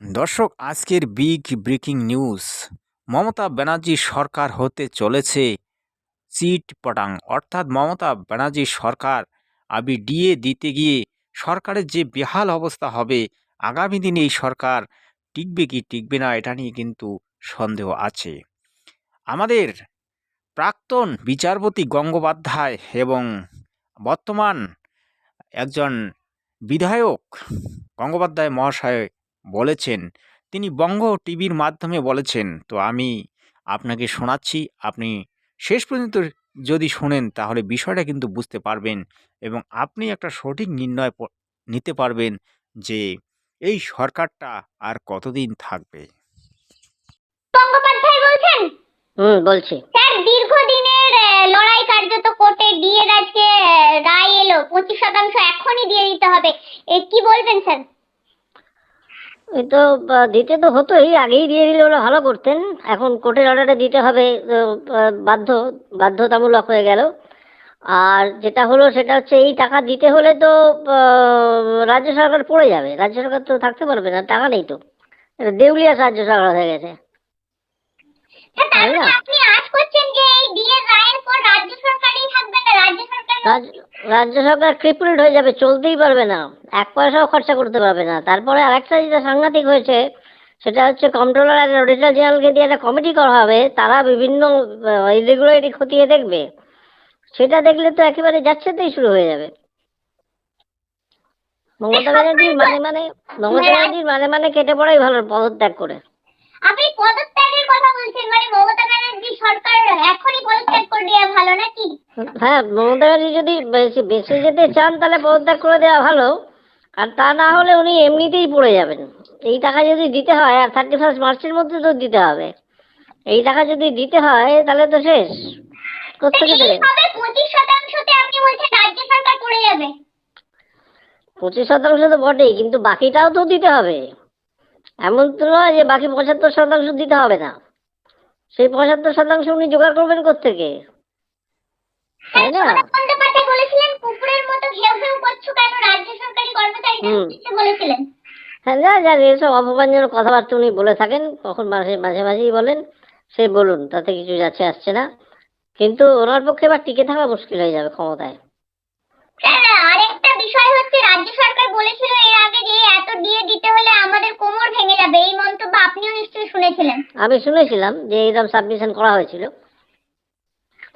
দর্শক, আজকের big breaking news. Mamata Banerjee সরকার হতে চলেছে চিট পটাং অর্থাৎ মমতা ব্যানার্জি সরকার আবি ডিএ দিতে গিয়ে সরকারের যে বেহাল অবস্থা হবে, আগামী দিনে এই সরকার টিকবে কি টিকবে না, এটা নিয়ে কিন্তু সন্দেহ আছে। আমাদের প্রাক্তন বিচারপতি গঙ্গোপাধ্যায় এবং বর্তমান একজন বিধায়ক গঙ্গোপাধ্যায় মহাশয় বলেছেন। তিনি বঙ্গ টিভির মাধ্যমে বলেছেন। তো আমি আপনাকে শোনাচ্ছি। আপনি শেষ পর্যন্ত যদি শোনেন তাহলে বিষয়টা কিন্তু বুঝতে পারবেন এবং আপনি একটা সঠিক নির্ণয় নিতে পারবেন যে এই সরকারটা আর কতদিন থাকবে। গঙ্গোপাধ্যায় বলছেন? হুম বলছি। স্যার দীর্ঘদিনের লড়াই কার্যত কোর্টে ডিএর আজকে রায় এলো। পঁচিশ শতাংশ এখনই দিয়ে দিতে হবে। এ কি বলবেন স্যার? তো দিতে তো হতোই আগেই দিয়ে দিলে ওরা ভালো করতেন। এখন কোর্টের অর্ডারে দিতে হবে বাধ্য বাধ্যতামূলক হয়ে গেল। আর যেটা হলো সেটা হচ্ছে এই টাকা দিতে হলে তো রাজ্য সরকার পড়ে যাবে। রাজ্য সরকার তো থাকতে পারবে না টাকা নেই তো। দেউলিয়া রাজ্য সরকার হয়ে গেছে। রাজ্য সরকার ক্রিপলড হয়ে যাবে চলতেই পারবে না। এক পয়সাও খরচা করতে পারবে না। তারপরে আরেকটা যেটা সাংঘাতিক হয়েছে সেটা হচ্ছে কন্ট্রোলার আর অডিটর জেনারেলকে দিয়ে একটা কমিটি করা হবে তারা বিভিন্ন ইরেগুলারিটি খতিয়ে দেখবে। সেটা দেখলে তো একেবারে যাচ্ছে তাই শুরু হয়ে যাবে। মমতা ব্যানার্জির মানে মানে মমতা ব্যানার্জির মানে মানে কেটে পড়াই ভালো পদত্যাগ করে। আপনি পদত্যাগের কথা বলছেন মানে মমতা ব্যানার্জি সরকার এখনই পদত্যাগ করে দেওয়া ভালো নাকি? হ্যাঁ মমতা ব্যানার্জি যদি বেশি বেঁচে যেতে চান তাহলে পদত্যাগ করে দেওয়া ভালো। আর তা না হলে উনি এমনিতেই পড়ে যাবেন। এই টাকা যদি দিতে হয় আর থার্টি ফার্স্ট মার্চের মধ্যে তো দিতে হবে। এই টাকা যদি দিতে হয় তাহলে তো শেষ। কোথেকে দেবে পঁচিশ শতাংশ তো বটেই কিন্তু বাকিটাও তো দিতে হবে। এমন তো নয় যে বাকি পঁচাত্তর শতাংশ দিতে হবে না। সেই পঁচাত্তর শতাংশ উনি জোগাড় করবেন কোথেকে তাই না? বলেছিলেন কুকুরের মতো ঘেউ ঘেউ করছ কেন? রাজ্য সরকারি কর্মচারীদের বলেছিলেন। হ্যাঁ যা জানি এসব অপমানজনক কথাবার্তা উনি বলে থাকেন কখন মাঝে মাঝে মাঝেই বলেন সে বলুন তাতে কিছু যাচ্ছে আসছে না। কিন্তু ওনার পক্ষে এবার টিকে থাকা মুশকিল হয়ে যাবে ক্ষমতায়। স্যার আরেকটা বিষয় হচ্ছে রাজ্য সরকার বলেছিল এর আগে যে এত দিয়ে দিতে হলে আমাদের কোমর ভেঙে যাবে এই আপনিও নিশ্চয়ই শুনেছিলেন। আমি শুনেছিলাম যে এরকম সাবমিশন করা হয়েছিল।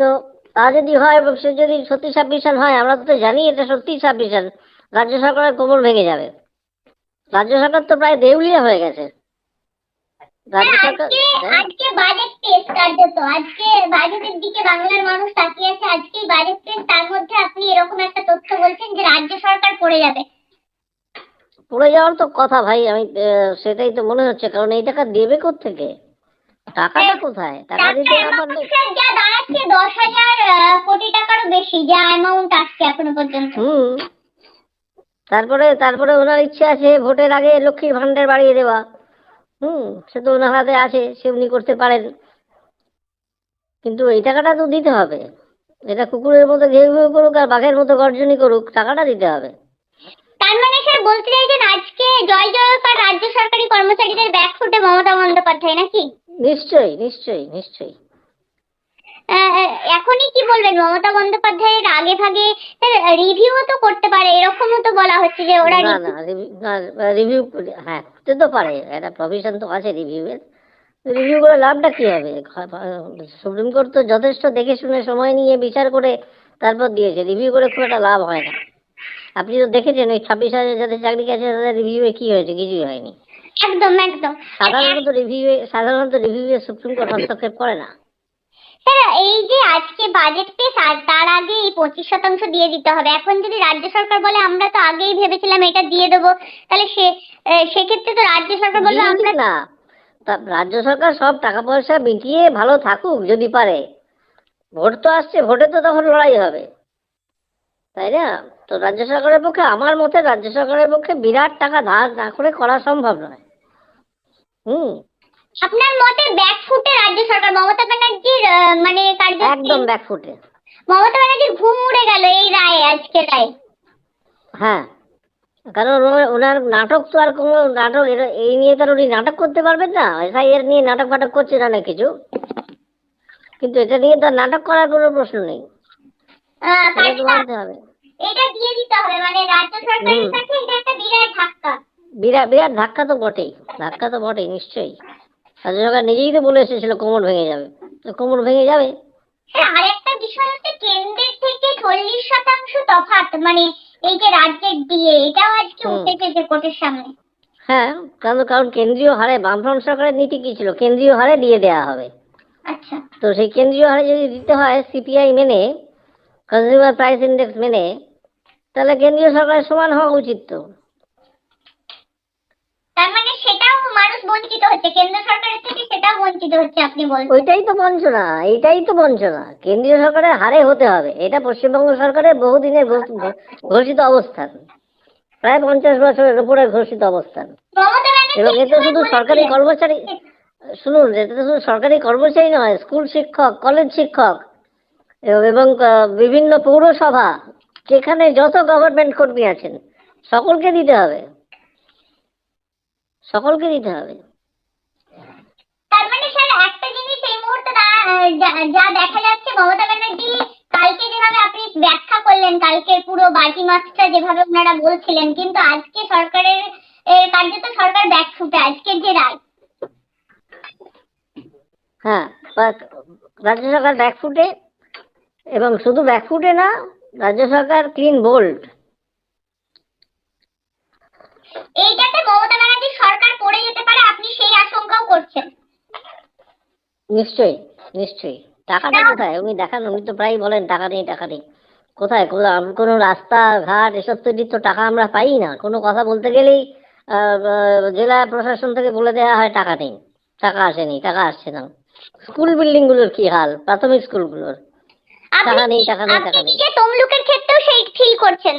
তো তা যদি হয় এবং সে যদি সত্যি সাবমিশন হয় আমরা তো জানি এটা সত্যি সাবমিশন রাজ্য সরকারের কোমর ভেঙে যাবে। রাজ্য সরকার তো প্রায় দেউলিয়া হয়ে গেছে। রাজ্য সরকার আজকে আজকে বাজেট পেশ কার্যত আজকে বাজেটের দিকে বাংলার মানুষ তাকিয়ে আছে। আজকেই বাজেট পেশ তার মধ্যে আপনি এরকম একটা তথ্য বলছেন যে রাজ্য সরকার পড়ে যাবে। পড়ে যাওয়ার তো কথা ভাই আমি সেটাই তো মনে হচ্ছে কারণ এই টাকা দেবে থেকে টাকাটা কোথায়? টাকা দিতে না পারলে যা দাঁড়াচ্ছে দশ হাজার কোটি টাকারও বেশি যা অ্যামাউন্ট আসছে এখনও পর্যন্ত। হুম। তারপরে তারপরে ওনার ইচ্ছে আছে ভোটের আগে লক্ষ্মীর ভান্ডার বাড়িয়ে দেওয়া। হুম সে তো ওনার হাতে আছে সে উনি করতে পারেন। কিন্তু এই টাকাটা তো দিতে হবে। এটা কুকুরের মতো ঘেউ ঘেউ করুক আর বাঘের মতো গর্জনই করুক টাকাটা দিতে হবে। তার মানে স্যার বলতে চাইছেন আজকে জয় জয়কার রাজ্য সরকারি কর্মচারীদের মমতা বন্দ্যোপাধ্যায় নাকি? নিশ্চয়ই নিশ্চয়ই নিশ্চয়ই। এখনই কি বলবেন? মমতা বন্দ্যোপাধ্যায়ের আগে ভাগে রিভিউ তো করতে পারে এরকমও তো বলা হচ্ছে যে ওরা না রিভিউ না রিভিউ হ্যাঁ করতে তো পারে একটা প্রভিশন তো আছে রিভিউয়ের রিভিউ করে লাভটা কি হবে? সুপ্রিম কোর্ট তো যথেষ্ট দেখে শুনে সময় নিয়ে বিচার করে তারপর দিয়েছে রিভিউ করে খুব একটা লাভ হয় না। আপনি তো দেখেছেন ওই ছাব্বিশ হাজার যাদের চাকরি গেছে তাদের রিভিউয়ে কি হয়েছে কিছুই হয়নি। একদম একদম। সাধারণত রিভিউয়ে সাধারণত রিভিউয়ে সুপ্রিম কোর্ট হস্তক্ষেপ করে না। স্যার এই যে আজকে বাজেট পেশ আর তার আগে এই পঁচিশ শতাংশ দিয়ে দিতে হবে। এখন যদি রাজ্য সরকার বলে আমরা তো আগেই ভেবেছিলাম এটা দিয়ে দেবো তাহলে সে সেক্ষেত্রে তো রাজ্য সরকার বলল আমরা না। তা রাজ্য সরকার সব টাকা পয়সা মিটিয়ে ভালো থাকুক যদি পারে। ভোট তো আসছে ভোটে তো তখন লড়াই হবে। তাই না? তো রাজ্য সরকারের পক্ষে আমার মতে রাজ্য সরকারের পক্ষে বিরাট টাকা ধার না করে করা সম্ভব নয়। হুম। আপনার মতে ব্যাকফুটে রাজ্য সরকার মমতা ব্যানার্জির মানে কার্য একদম ব্যাকফুটে মমতা ব্যানার্জির ঘুম উড়ে গেল এই রায় আজকে রায়। হ্যাঁ। কারণ ওনার- নাটক তো আর কোনো নাটক এই নিয়ে তো উনি নাটক করতে পারবেন না। এসআইআর নিয়ে নাটক ফাটক করছে না না কিছু। কিন্তু এটা নিয়ে তো নাটক করার কোনো প্রশ্ন নেই। মানতে হবে। এটা দিয়ে দিতে হবে মানে রাজ্য সরকারের কাছে এটা একটা বিরাট ধাক্কা। বিরাট বিরাট ধাক্কা তো বটেই ধাক্কা তো বটেই নিশ্চয়ই। রাজ্য সরকার নিজেই তো বলে এসেছিল কোমর ভেঙে যাবে। তো কোমর ভেঙে যাবে? হ্যাঁ আরেকটা বিষয় হচ্ছে কেন্দ্রের থেকে চল্লিশ শতাংশ মানে এই যে রাজ্যের দিয়ে এটাও আজকে হুম। উঠে এসেছে কোর্টের সামনে। হ্যাঁ কারণ কারণ কেন্দ্রীয় হারে বামফ্রন্ট সরকারের নীতি কি ছিল? কেন্দ্রীয় হারে দিয়ে দেওয়া হবে। আচ্ছা। তো সেই কেন্দ্রীয় হারে যদি দিতে হয় সিপিআই মেনে কনজিউমার প্রাইস ইন্ডেক্স মেনে তাহলে কেন্দ্রীয় সরকারের সমান হওয়া উচিত তো। তার মানে সেটাও মানুষ বঞ্চিত হচ্ছে কেন্দ্র সরকারের থেকে সেটাও বঞ্চিত হচ্ছে আপনি বলছেন। ওইটাই তো বঞ্চনা এইটাই তো বঞ্চনা। কেন্দ্রীয় সরকারের হারে হতে হবে এটা পশ্চিমবঙ্গ সরকারের বহুদিনের ঘোষিত অবস্থান। প্রায় পঞ্চাশ বছরের উপরে ঘোষিত অবস্থান। এবং এতে শুধু সরকারি কর্মচারী শুনুন এতে তো শুধু সরকারি কর্মচারী নয় স্কুল শিক্ষক কলেজ শিক্ষক এবং বিভিন্ন পৌরসভা যেখানে যত গভর্নমেন্ট কর্মী আছেন সকলকে দিতে হবে। সকলকে দিতে হবে। তার মানে স্যার একটা জিনিস এই মুহূর্তে যা- দেখা যাচ্ছে মমতা ব্যানার্জি কালকে যেভাবে আপনি ব্যাখ্যা করলেন কালকে পুরো বাজি মাছটা যেভাবে ওনারা বলছিলেন কিন্তু আজকে সরকারের কার্যত সরকার ব্যাকফুটে আজকের যে রায়। হ্যাঁ রাজ্য সরকার ব্যাকফুটে এবং শুধু ব্যাকফুটে না রাজ্য সরকার ক্লিন বোল্ড এইটাতে মমতা ব্যানার্জি সরকার পড়ে যেতে পারে আপনি সেই আশঙ্কাও করছেন। নিশ্চয়ই নিশ্চয়ই। টাকাটা কোথায়? উনি দেখান উনি তো প্রায় বলেন টাকা নেই টাকা নেই। কোথায়? কোনো রাস্তা ঘাট এসব তৈরির তো টাকা আমরা পাই না। কোনো কথা বলতে গেলেই জেলা প্রশাসন থেকে বলে দেওয়া হয় টাকা নেই। টাকা আসেনি টাকা আসছে না। স্কুল বিল্ডিংগুলোর কি হাল? প্রাথমিক স্কুলগুলোর। টাকা নেই, টাকা নেই, টাকা আপনি নেই। তমলুকের ক্ষেত্রেও সেই ফিল করছেন।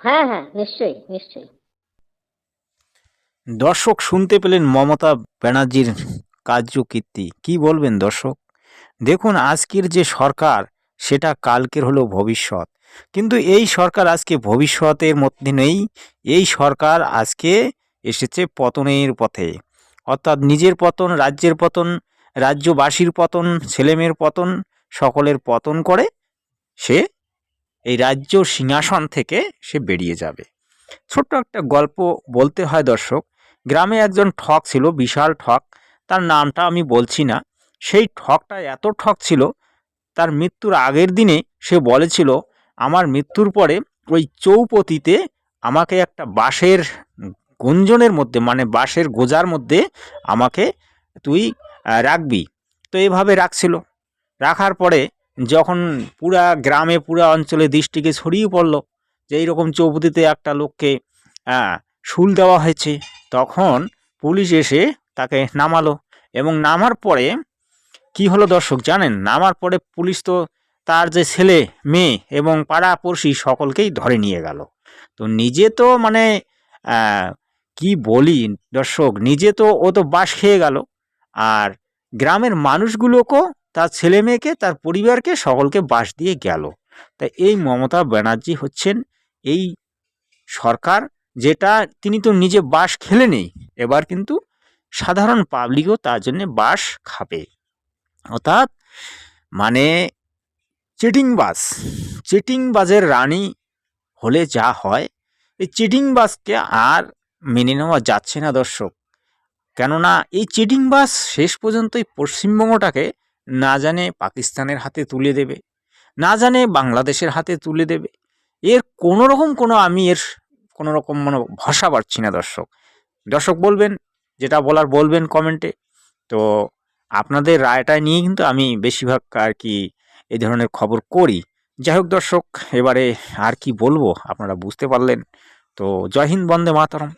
হ্যাঁ হ্যাঁ নিশ্চয়ই নিশ্চয়ই। দর্শক শুনতে পেলেন মমতা ব্যানার্জির কার্যকীর্তি। কি বলবেন দর্শক? দেখুন আজকের যে সরকার সেটা কালকের হলো ভবিষ্যৎ। কিন্তু এই সরকার আজকে ভবিষ্যতের মধ্যে নেই। এই সরকার আজকে এসেছে পতনের পথে। অর্থাৎ নিজের পতন রাজ্যের পতন রাজ্যবাসীর পতন ছেলেমেয়ের পতন সকলের পতন করে সে এই রাজ্য সিংহাসন থেকে সে বেরিয়ে যাবে। ছোট্ট একটা গল্প বলতে হয় দর্শক, গ্রামে একজন ঠক ছিল, বিশাল ঠক। তার নামটা আমি বলছি না। সেই ঠকটা এত ঠক ছিল, তার মৃত্যুর আগের দিনে সে বলেছিল, আমার মৃত্যুর পরে ওই চৌপতিতে আমাকে একটা বাঁশের গুঞ্জনের মধ্যে মানে বাঁশের গোজার মধ্যে আমাকে তুই রাখবি। তো এভাবে রাখছিল। রাখার পরে যখন পুরা গ্রামে, পুরা অঞ্চলে দৃষ্টিকে ছড়িয়ে পড়ল যে এইরকম চৌপতিতে একটা লোককে শুল দেওয়া হয়েছে, তখন পুলিশ এসে তাকে নামালো এবং নামার পরে কি হলো দর্শক জানেন? নামার পরে পুলিশ তো তার যে ছেলে, মেয়ে এবং পাড়া পড়শি সকলকেই ধরে নিয়ে গেল। তো নিজে তো মানে কি বলি দর্শক, নিজে তো ও তো বাস খেয়ে গেল। আর গ্রামের মানুষগুলোকেও তার ছেলে মেয়েকে, তার পরিবারকে, সকলকে বাস দিয়ে গেল। তাই এই মমতা ব্যানার্জি হচ্ছেন এই সরকার, যেটা তিনি তো নিজে বাস খেলে নেই, এবার কিন্তু সাধারণ পাবলিকও তার জন্য বাস খাবে। অর্থাৎ মানে চিটিংবাজ, চিটিংবাজের রানী হলে যা হয়, এই চিটিংবাজকে আর মেনে নেওয়া যাচ্ছে না দর্শক। কেননা এই চিটিংবাজ শেষ পর্যন্ত এই পশ্চিমবঙ্গটাকে না জানে পাকিস্তানের হাতে তুলে দেবে, না জানে বাংলাদেশের হাতে তুলে দেবে। এর কোনো রকম কোনো আমি এর কোনো রকম মানে ভাষা পাচ্ছি না দর্শক। দর্শক বলবেন, যেটা বলার বলবেন কমেন্টে তো আপনাদের রায়টা নিয়ে কিন্তু আমি বেশিরভাগ আর কি এই ধরনের খবর করি। যাই হোক দর্শক, এবারে আর কি বলব, আপনারা বুঝতে পারলেন। তো জয় হিন্দ, বন্দে মাতরম।